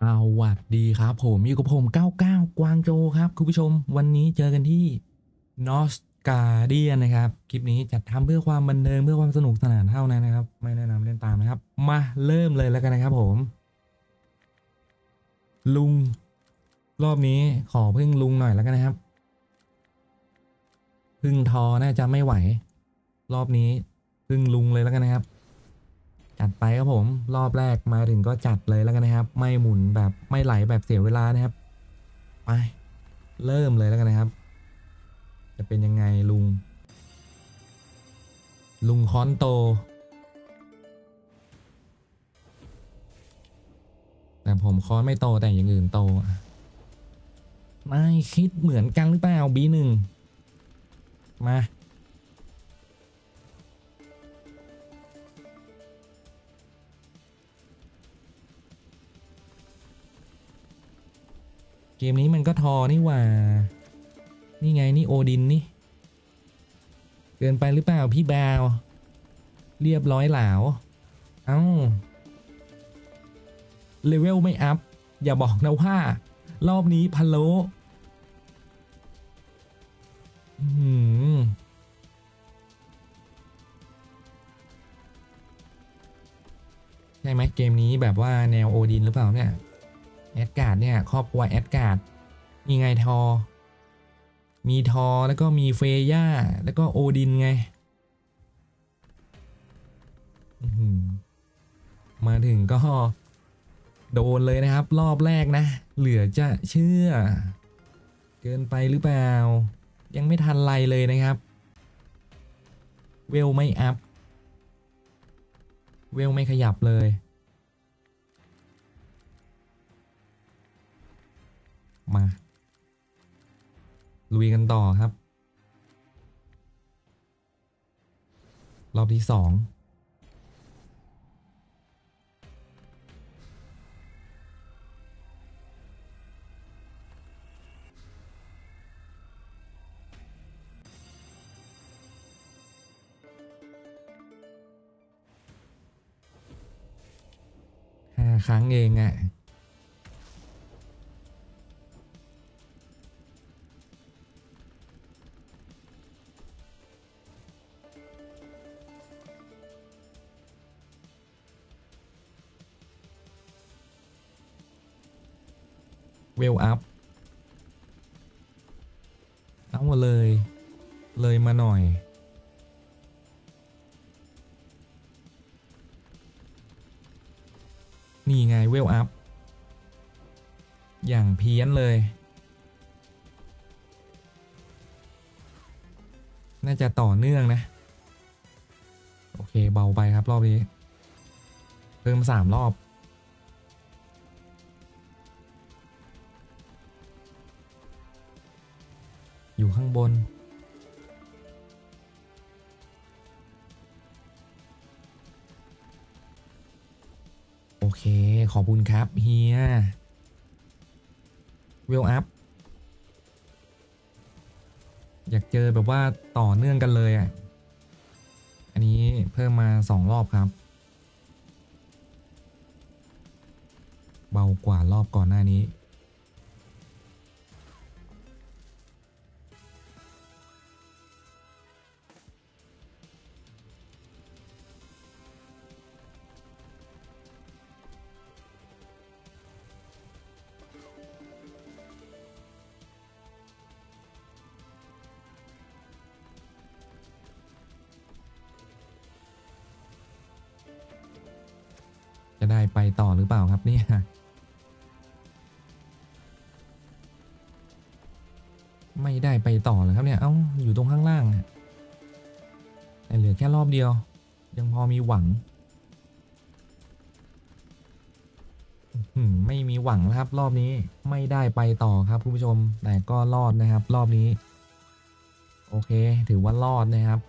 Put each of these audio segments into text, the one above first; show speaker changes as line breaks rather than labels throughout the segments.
สวัสดีครับผมอยู่กับผม99 กวางโจครับ คุณผู้ชมวันนี้เจอกันที่ n o s g a r d i a n นะครับ คลิปนี้จัดทำเพื่อความบันเทิงเพื่อความสนุกสนานเท่านั้นนะครับ ไม่แนะนำเล่นตามนะครับ มาเริ่มเลยแล้วกันนะครับผม ลุง รอบนี้ขอพึ่งลุงหน่อยแล้วกันนะครับ พึ่งทอน่าจะไม่ไหว รอบนี้พึ่งลุงเลยแล้วกันนะครับ จัดไปครับผม รอบแรกมาถึงก็จัดเลยแล้วกันนะครับ ไม่หมุนแบบไม่ไหลแบบเสียเวลานะครับไปเริ่มเลยแล้วกันนะครับ จะเป็นยังไงลุง ลุงค้อนโต แต่ผมค้อนไม่โตแต่อย่างอื่นโตอะนายคิดเหมือนกันหรือเปล่าบีหนึ่งมา เกมนี้มันก็ทอนี่หว่า นี่ไงนี่โอดินนี่ เกินไปหรือเปล่าพี่บาว เรียบร้อยหลาว เอ้า เลเวลไม่อัพ อย่าบอกนะว่า รอบนี้พะโลหือใช่ไหมเกมนี้แบบว่าแนวโอดินหรือเปล่าเนี่ย แอดการ์ดเนี่ยครอบครัวแอดการ์ดมีไงทอ มีทอแล้วก็มีเฟย่าแล้วก็โอดินไงมาถึงก็โดนเลยนะครับ รอบแรกนะ เหลือจะเชื่อ เกินไปหรือเปล่า ยังไม่ทันไรเลยนะครับ เวลไม่อัพ เวลไม่ขยับเลย มา ลุยกันต่อครับ รอบที่สองห้าครั้งเองอะ่ะ เวลอัพเอามาเลย เลยมาหน่อย นี่ไงเวลอัพ อย่างเพี้ยนเลย น่าจะต่อเนื่องนะ โอเคเบาไปครับรอบนี้ เพิ่มสามรอบ อยู่ข้างบน โอเค ขอบคุณครับ เฮียเวลอัพ อยากเจอแบบว่าต่อเนื่องกันเลยอะ อันนี้เพิ่มมาสองรอบครับ เบากว่ารอบก่อนหน้านี้ ได้ไปต่อหรือเปล่าครับเนี่ยไม่ได้ไปต่อเลยครับเนี่ย เอ้า อยู่ตรงข้างล่างแต่เหลือแค่รอบเดียว ยังพอมีหวัง ไม่มีหวังแล้วครับ รอบนี้ ไม่ได้ไปต่อครับคุณผู้ชม แต่ก็รอดนะครับ รอบนี้ โอเค ถือว่ารอดนะครับ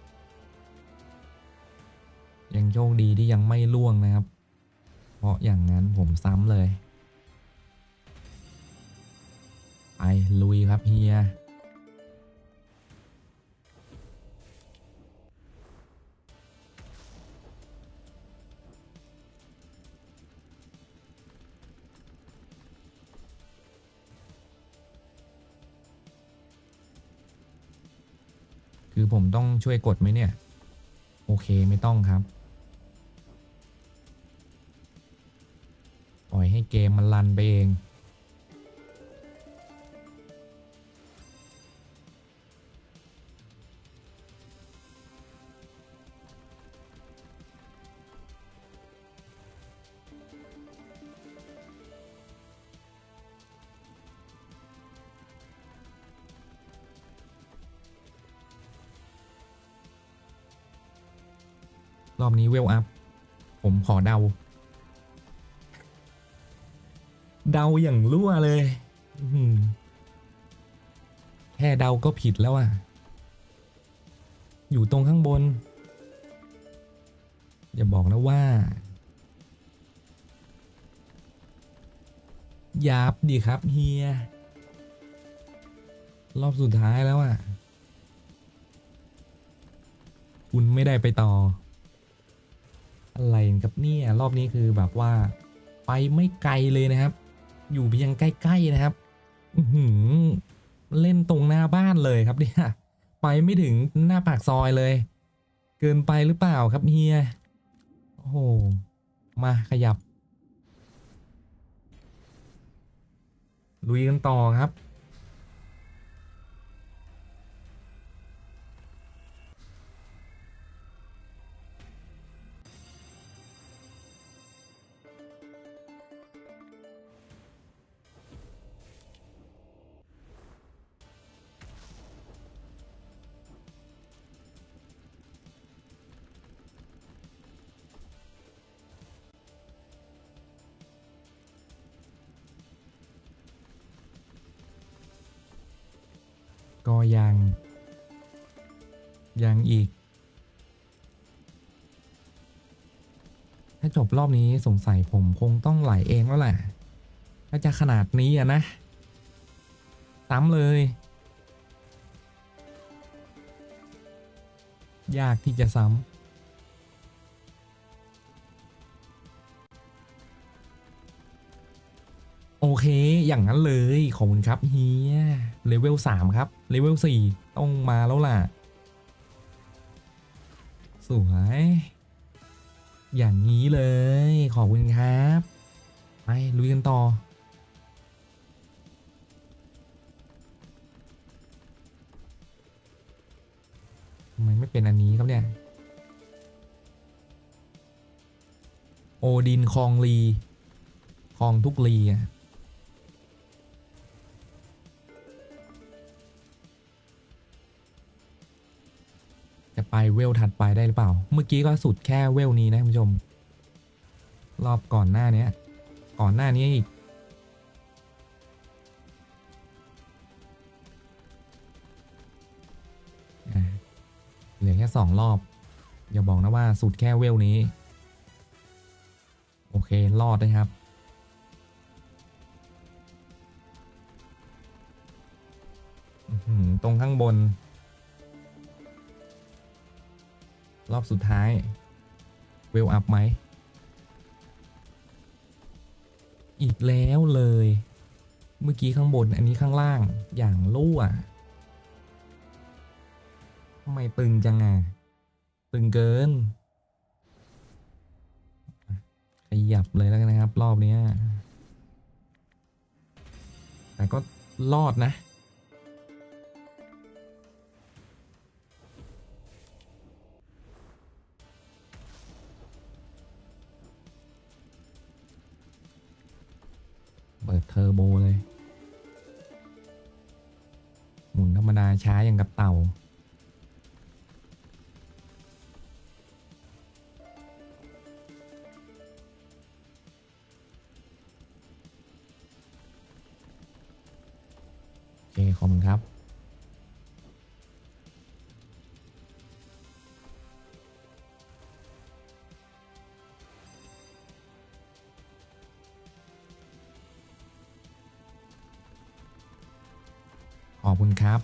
ยังโชคดีที่ยังไม่ล่วงนะครับ ราะอย่างนั้นผมซ้ำเลย ไปลุยครับเฮียคือผมต้องช่วยกดไหมเนี่ย โอเคไม่ต้องครับ ปล่อยให้เกมมันรันไปเองรอบนี้เวลอัพ ผมขอเดา เดาอย่างรั่วเลยแค่เดาก็ผิดแล้วอะ อยู่ตรงข้างบน อย่าบอกนะว่ายาบดีครับเฮีย รอบสุดท้ายแล้วอะ คุณไม่ได้ไปต่อ อะไรกับเนี่ย รอบนี้คือแบบว่า ไปไม่ไกลเลยนะครับ อยู่เพียงใกล้ๆนะครับอื้อหือเล่นตรงหน้าบ้านเลยครับเนี่ยไปไม่ถึงหน้าปากซอยเลย เกินไปหรือเปล่าครับเฮียโอ้โหมาขยับลุยกันต่อครับ ก็ยัง ยังอีก ถ้าจบรอบนี้สงสัยผมคงต้องไหลเองแล้วแหละถ้าจะขนาดนี้อะนะ ซ้ำเลย ยากที่จะซ้ำ เค อย่างนั้นเลย ขอบคุณครับเฮียเลเวลสามครับ เลเวลสี่ต้องมาแล้วล่ะ สวย อย่างนี้เลย ขอบคุณครับ ไปลุยกันต่อ ทำไมไม่เป็นอันนี้ครับเนี่ย โอดินคลองลีคลองทุกลีอะ ไปเวลถัดไปได้หรือเปล่า เมื่อกี้ก็สุดแค่เวลนี้นะคุณผู้ชม รอบก่อนหน้าเนี้ยก่อนหน้านี้อีกเหลือแค่สองรอบ อย่าบอกนะว่าสุดแค่เวลนี้ โอเค รอดนะครับ ตรงข้างบน รอบสุดท้าย เวลอัพไหม อีกแล้วเลย เมื่อกี้ข้างบนอันนี้ข้างล่างอย่างรั่วทำไมตึงจังอะ ตึงเกิน ขยับเลยแล้วกันนะครับ รอบนี้แต่ก็รอดนะ เปิดเทอร์โบเลย หมุนธรรมดาช้าอย่างกับเต่า โอเค ขอบคุณครับ อบคุณครับ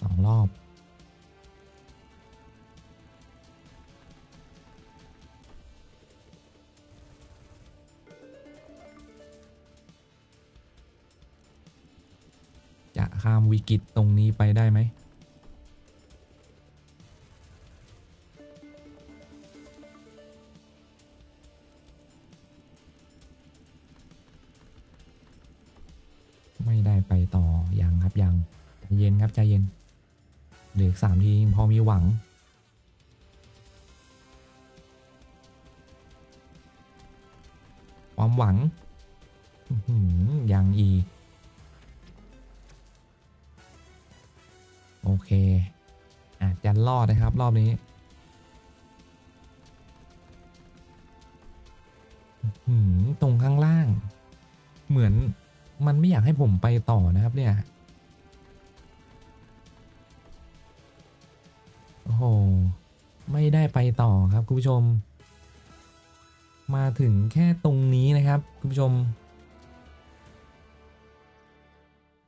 สองรอบจะข้ามวิกฤตตรงนี้ไปได้ไหม ยังครับยังใจเย็นครับใจเย็นเหลือสามทีพอมีหวัง ความหวังยังอีกโอเค อาจจะรอดนะครับรอบนี้ตรงข้างล่าง เหมือน มันไม่อยากให้ผมไปต่อนะครับเนี่ย โอ้โห ไม่ได้ไปต่อครับคุณผู้ชม มาถึงแค่ตรงนี้นะครับคุณผู้ชม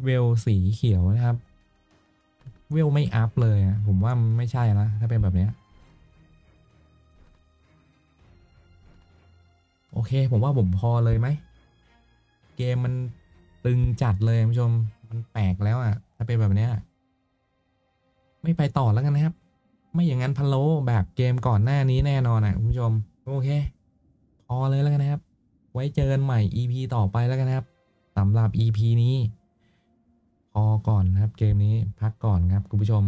เวลสีเขียวนะครับ เวลไม่อัพเลยผมว่าไม่ใช่นะถ้าเป็นแบบนี้โอเค ผมว่าผมพอเลยไหม เกมมัน ตึงจัดเลยคุณผู้ชม มันแปลกแล้วอะถ้าเป็นแบบเนี้ย ไม่ไปต่อแล้วกันนะครับ ไม่อย่างนั้นพะโลแบบเกมก่อนหน้านี้แน่นอนอะคุณผู้ชม โอเค พอเลยแล้วกันนะครับ ไว้เจอกันใหม่ EP ต่อไปแล้วกันนะครับสำหรับ EP นี้ พอก่อนนะครับ เกมนี้พักก่อนครับคุณผู้ชม